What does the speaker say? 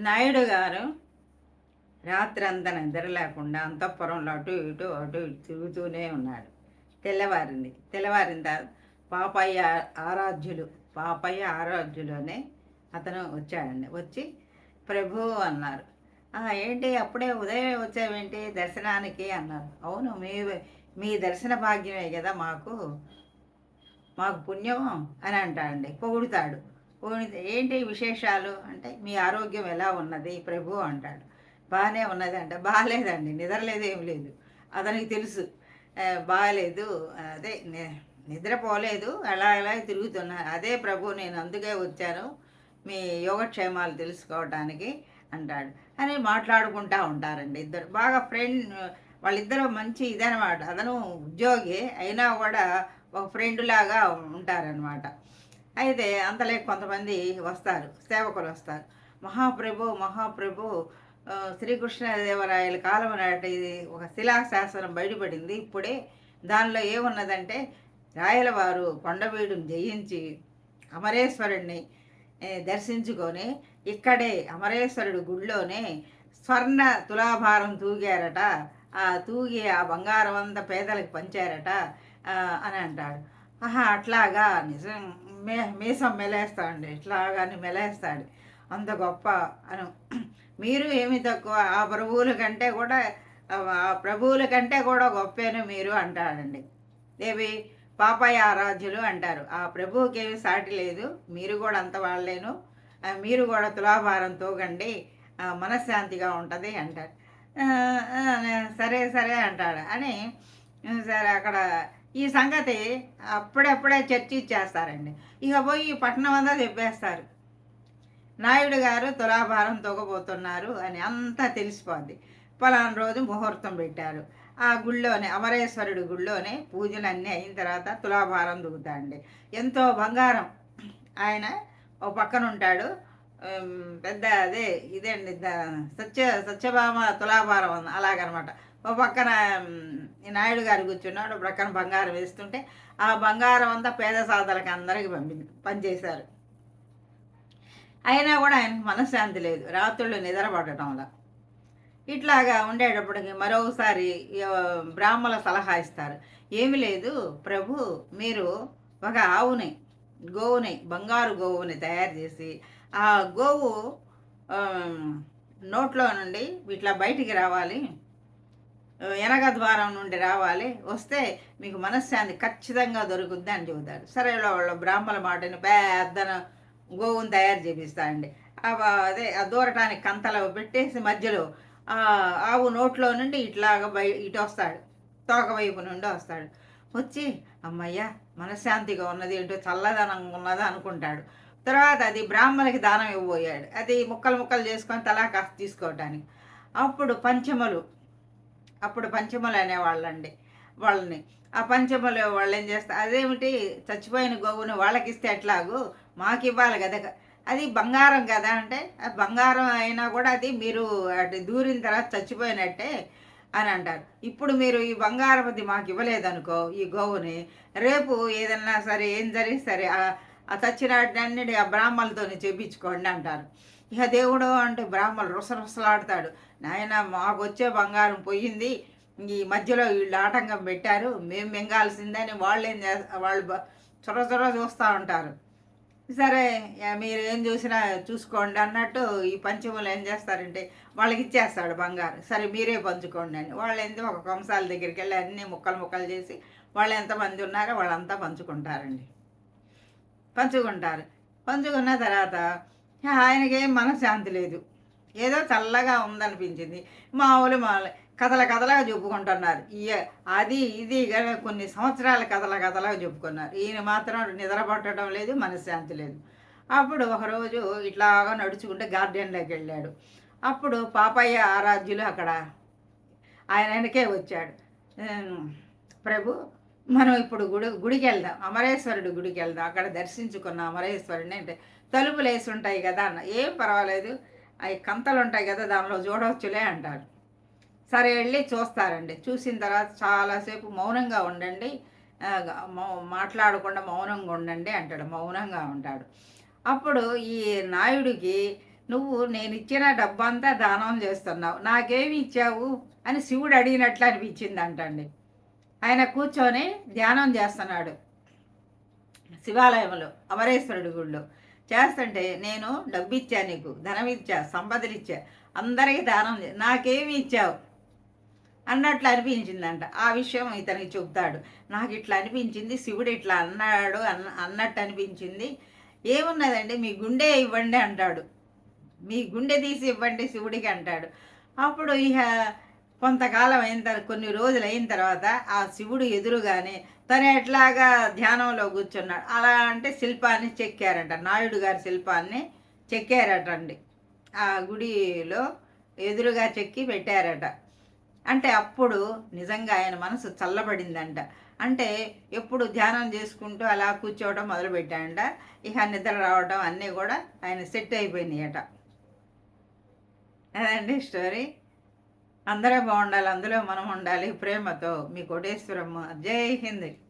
నాయుడు గారు రాత్రంతా నిద్ర లేకుండా అంతఃపురంలో అటు ఇటు అటు ఇటు తిరుగుతూనే ఉన్నాడు. తెల్లవారింది. తెల్లవారిన తర్వాత పాపయ్య ఆరాధ్యులు పాపయ్య ఆరాధ్యులోనే అతను వచ్చాడండి. వచ్చి ప్రభు అన్నారు. ఏంటి అప్పుడే ఉదయం వచ్చావేంటి? దర్శనానికి అన్నారు. అవును మీ మీ దర్శన భాగ్యమే కదా మాకు. మాకు పుణ్యం అని అంటాడండి. పొగుడుతాడు. ఏంటి విశేషాలు? అంటే మీ ఆరోగ్యం ఎలా ఉన్నది? ప్రభు అంటాడు. బాగానే ఉన్నది అంటే. బాగాలేదండి నిద్రలేదు ఏం లేదు. అతనికి తెలుసు. బాగాలేదు అదే ని- నిద్రపోలేదు. అలా అలా తిరుగుతున్నా. అదే ప్రభు నేను అందుకే వచ్చాను. మీ యోగక్షేమాలు తెలుసుకోవటానికి అంటాడు. అని మాట్లాడుకుంటా ఉంటారండి ఇద్దరు. బాగా ఫ్రెండ్ వాళ్ళిద్దరు మంచి ఇదనమాట. అతను ఉద్యోగి. అయినా కూడా ఒక ఫ్రెండ్ లాగా ఉంటారనమాట. అయితే అంతలే కొంతమంది వస్తారు సేవకులు వస్తారు. మహాప్రభు మహాప్రభు శ్రీకృష్ణదేవరాయల కాలం నాటి ఇది ఒక శిలాశాసనం బయటపడింది. ఇప్పుడే దానిలో ఏమున్నదంటే రాయలవారు కొండవీడుని జయించి అమరేశ్వరుణ్ణి దర్శించుకొని ఇక్కడే అమరేశ్వరుడు గుడిలోనే స్వర్ణ తులాభారం తూగారట. ఆ తూగి ఆ బంగారం అంతా పేదలకు పంచారట అని అంటాడు. ఆహా అట్లాగా నిజం మే మీసం ఇట్లా ఇట్లాగాని మెలేస్తాడు. అంత గొప్ప అను మీరు ఏమి తక్కువ ఆ ప్రభువుల కంటే కూడా ఆ ప్రభువుల కంటే కూడా గొప్పేను మీరు అంటాడండి. ఏవి? పాపయ్య ఆరాధ్యులు అంటారు. ఆ ప్రభువుకి ఏమి సాటి లేదు. మీరు కూడా అంత వాళ్ళేను. మీరు కూడా తులాభారం తోగండి మనశ్శాంతిగా ఉంటుంది అంటారు. సరే సరే అంటాడు. అని సరే అక్కడ ఈ సంగతి అప్పుడప్పుడే చర్చించేస్తారండి ఇక పోయి పట్టణం అంతా చెప్పేస్తారు నాయుడు గారు తులాభారం తొగబోతున్నారు అని అంతా తెలిసిపోద్ది. పలానా రోజు ముహూర్తం పెట్టారు. ఆ గుళ్ళోనే అమరేశ్వరుడి గుళ్ళోనే పూజలు అన్నీ అయిన తర్వాత తులాభారం దిగుతాడండి ఎంతో బంగారం. ఆయన ఓ పక్కన ఉంటాడు పెద్ద అదే ఇదేండి ద- సత్య సత్యభామ తులాభారం అన్న- అలాగనమాట. ఓ పక్కన ఈ నాయుడు గారు కూర్చున్నాడు పక్కన బంగారం వేస్తుంటే ఆ బంగారం అంతా పేద సాధలకు అందరికి పంపి పనిచేశారు. అయినా కూడా ఆయనకు మనశ్శాంతి లేదు రాత్రుళ్ళు నిద్రపడటంలో ఇట్లాగా ఉండేటప్పటికి మరోసారి బ్రాహ్మల బ్రాహ్మణ సలహా ఇస్తారు. ఏమి లేదు ప్రభు మీరు ఒక ఆవుని గోవుని బంగారు గోవుని తయారు చేసి ఆ గోవు నోట్లో నుండి ఇట్లా బయటికి రావాలి. ఎనగ ద్వారం నుండి రావాలి. వస్తే మీకు మనశ్శాంతి ఖచ్చితంగా దొరుకుద్ది అని చెబుతాడు. సరే వాళ్ళ బ్రాహ్మణ మాటని పెద్దన గోవుని తయారు చేపిస్తాడండి. అదే ఆ దూరటానికి కంతలో పెట్టేసి మధ్యలో ఆవు నోట్లో నుండి ఇట్లాగ బయ ఇటు వస్తాడు. తోక వైపు నుండి వస్తాడు. వచ్చి అమ్మయ్య మనశ్శాంతిగా ఉన్నది ఏంటో చల్లదనంగా ఉన్నది అనుకుంటాడు. తర్వాత అది బ్రాహ్మణులకి దానం ఇవ్వబోయాడు. అది ముక్కలు ముక్కలు చేసుకొని తలా కాస్త తీసుకోవటానికి. అప్పుడు పంచములు అప్పుడు పంచములు అనేవాళ్ళండి వాళ్ళని. ఆ పంచములు వాళ్ళు ఏం చేస్తారు అదేమిటి? చచ్చిపోయిన గోవుని వాళ్ళకి ఇస్తే ఎట్లాగూ మాకు ఇవ్వాలి కదా. అది బంగారం కదా అంటే బంగారం అయినా కూడా అది మీరు అటు దూరిన తర్వాత చచ్చిపోయినట్టే అని అంటారు. ఇప్పుడు మీరు ఈ బంగారపతి మాకు ఇవ్వలేదనుకో ఈ గోవుని రేపు ఏదన్నా సరే ఏం జరిగి సరే ఆ- ఆ ఆ బ్రాహ్మణులతోని చేపించుకోండి అంటారు. ఇక దేవుడు అంటే బ్రాహ్మణులు రుసరుసలాడతాడు నాయన మాకు వచ్చే బంగారం పోయింది. ఈ మధ్యలో వీళ్ళు ఆటంకం పెట్టారు. మేము మింగాల్సిందని వాళ్ళు ఏం వాళ్ళు చొర చొర చూస్తూ ఉంటారు. సరే మీరు ఏం చూసినా చూసుకోండి అన్నట్టు ఈ పంచములు ఏం చేస్తారంటే వాళ్ళకి ఇచ్చేస్తాడు బంగారు. సరే మీరే పంచుకోండి అని. వాళ్ళు ఏంటి ఒక కంసాల దగ్గరికి వెళ్ళి అన్ని ముక్కలు ముక్కలు చేసి వాళ్ళు ఎంతమంది ఉన్నారో వాళ్ళంతా పంచుకుంటారండి. పంచుకుంటారు. పంచుకున్న తర్వాత ఆయనకేం మనశ్శాంతి లేదు. ఏదో చల్లగా ఉందనిపించింది. మామూలు మామూలు కథల కథలాగా చెప్పుకుంటున్నారు. ఇయ అది ఇది కొన్ని సంవత్సరాల కథల కథలాగా చెప్పుకున్నారు. ఈయన మాత్రం నిద్ర పట్టడం లేదు మనశ్శాంతి లేదు. అప్పుడు ఒకరోజు ఇట్లాగా నడుచుకుంటే గార్డెన్లోకి వెళ్ళాడు. అప్పుడు పాపయ్య ఆరాధ్యులు అక్కడ ఆయన వెనకే వచ్చాడు. ప్రభు మనం ఇప్పుడు గుడి గుడికి వెళ్దాం అమరేశ్వరుడు గుడికి వెళ్దాం అక్కడ దర్శించుకున్న అమరేశ్వరుడిని అంటే తలుపులు వేసి ఉంటాయి కదా అన్న. ఏం పర్వాలేదు. అవి కంతలు ఉంటాయి కదా దానిలో చూడవచ్చులే అంటారు సరే వెళ్ళి చూస్తారండి. చూసిన తర్వాత చాలాసేపు మౌనంగా ఉండండి. మాట్లాడకుండా మౌనంగా ఉండండి అంటాడు. మౌనంగా ఉంటాడు. అప్పుడు ఈ నాయుడికి నువ్వు నేను ఇచ్చిన డబ్బంతా దానం చేస్తున్నావు. నాకేమి ఇచ్చావు? అని శివుడు అడిగినట్లు అనిపించింది అంటండి ఆయన కూర్చొని ధ్యానం చేస్తున్నాడు. శివాలయంలో అమరేశ్వరుడి గుడిలో చేస్తుంటే నేను డబ్బు ఇచ్చా నీకు ధనం ఇచ్చా సంపదలు ఇచ్చా అందరికీ దానం చే- నాకేమి ఇచ్చావు? అన్నట్లు అనిపించిందంట. ఆ విషయం ఇతనికి చెబుతాడు. నాకు ఇట్లా అనిపించింది శివుడు ఇట్లా అన్నాడు అన్న అన్నట్టు అనిపించింది. ఏమున్నదండి? మీ గుండె ఇవ్వండి అంటాడు. మీ గుండె తీసి ఇవ్వండి శివుడికి అంటాడు. అప్పుడు ఇక కొంతకాలం అయిన తర్వాత కొన్ని రోజులు అయిన తర్వాత ఆ శివుడు ఎదురుగానే తను ఎట్లాగా ధ్యానంలో కూర్చున్నాడు. అలా అంటే శిల్పాన్ని చెక్కారట. నాయుడు గారి శిల్పాన్ని చెక్కారటండి. ఆ గుడిలో ఎదురుగా చెక్కి పెట్టారట. అంటే అప్పుడు నిజంగా ఆయన మనసు చల్లబడిందంట. అంటే ఎప్పుడు ధ్యానం చేసుకుంటూ అలా కూర్చోవడం మొదలుపెట్టాడంట. ఇక నిద్ర రావడం అన్నీ కూడా ఆయన సెట్ అయిపోయినాయట. అదండి స్టోరీ. అందరూ బాగుండాలి అందులో మనం ఉండాలి. ప్రేమతో మీ కోటేశ్వరమ్మ. జై హింద్.